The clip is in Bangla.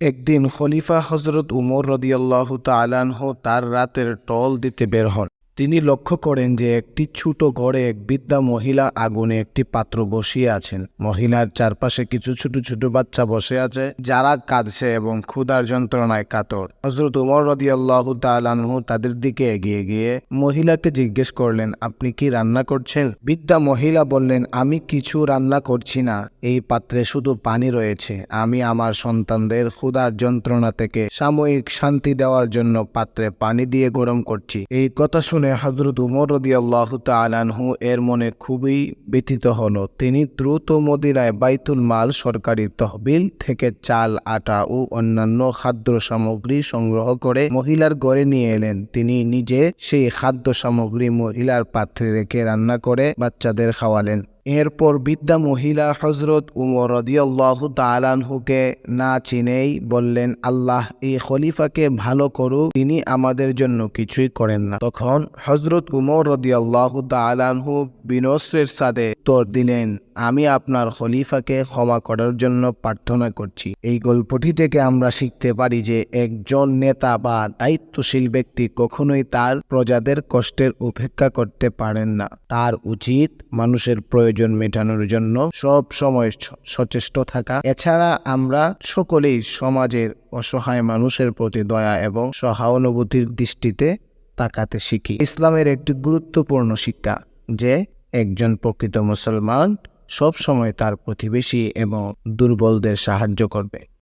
একদিন খলিফা হজরত উমর রদিয়াল্লাহ তালানহ তার রাতের টল দিতে বের হন। তিনি লক্ষ্য করেন যে একটি ছোট ঘরে এক বৃদ্ধা মহিলা আগুনে একটি পাত্র বসিয়ে আছেন। মহিলার চারপাশে কিছু ছোট ছোট বাচ্চা বসে আছে, যারা কাঁদছে এবং ক্ষুধার যন্ত্রণায় কাতর। হজরত উমর রদিয়াল্লাহ তালানহু তাদের দিকে এগিয়ে গিয়ে মহিলাকে জিজ্ঞেস করলেন, আপনি কি রান্না করছেন? বৃদ্ধা মহিলা বললেন, আমি কিছু রান্না করছি না। এই পাত্রে শুধু পানি রয়েছে। আমি আমার সন্তানদের ক্ষুধার যন্ত্রণা থেকে সাময়িক শান্তি দেওয়ার জন্য পাত্রে পানি দিয়ে গরম করছি। এই কথা শুনে হজরত উমর রদি আল্লাহ তালানহু এর মনে খুবই ব্যথিত হল। তিনি দ্রুত মদিনায় বাইতুল মাল সরকারি তহবিল থেকে চাল, আটা ও অন্যান্য খাদ্য সামগ্রী সংগ্রহ করে মহিলার ঘরে নিয়ে এলেন। তিনি নিজে সেই খাদ্য সামগ্রী মহিলার পাত্রে রেখে রান্না করে বাচ্চাদের খাওয়ালেন। এরপর বিদ্যা মহিলা হজরত উমর রদিয়াল্লাহ তালানহুকে না চিনেই বললেন, আল্লাহ এই খলিফাকে ভালো করুক, তিনি আমাদের জন্য কিছুই করেন না। তখন হজরত উমর রদিয়াল্লাহ তালানহু বিনস্রের সাথে তোর দিলেন, আমি আপনার খলিফাকে ক্ষমা করার জন্য প্রার্থনা করছি। এই গল্পটি থেকে আমরা শিখতে পারি যে একজন নেতা বা দায়িত্বশীল ব্যক্তি কখনোই তার প্রজাদের কষ্টের উপেক্ষা করতে পারেন না। তার উচিত মানুষের প্রয়োজন মেটানোর জন্য সব সময় সচেষ্ট থাকা। এছাড়া আমরা সকলেই সমাজের অসহায় মানুষের প্রতি দয়া এবং সহানুভূতির দৃষ্টিতে তাকাতে শিখি। ইসলামের একটি গুরুত্বপূর্ণ শিক্ষা যে একজন প্রকৃত মুসলমান সবসময় তার প্রতিবেশী এবং দুর্বলদের সাহায্য করবে।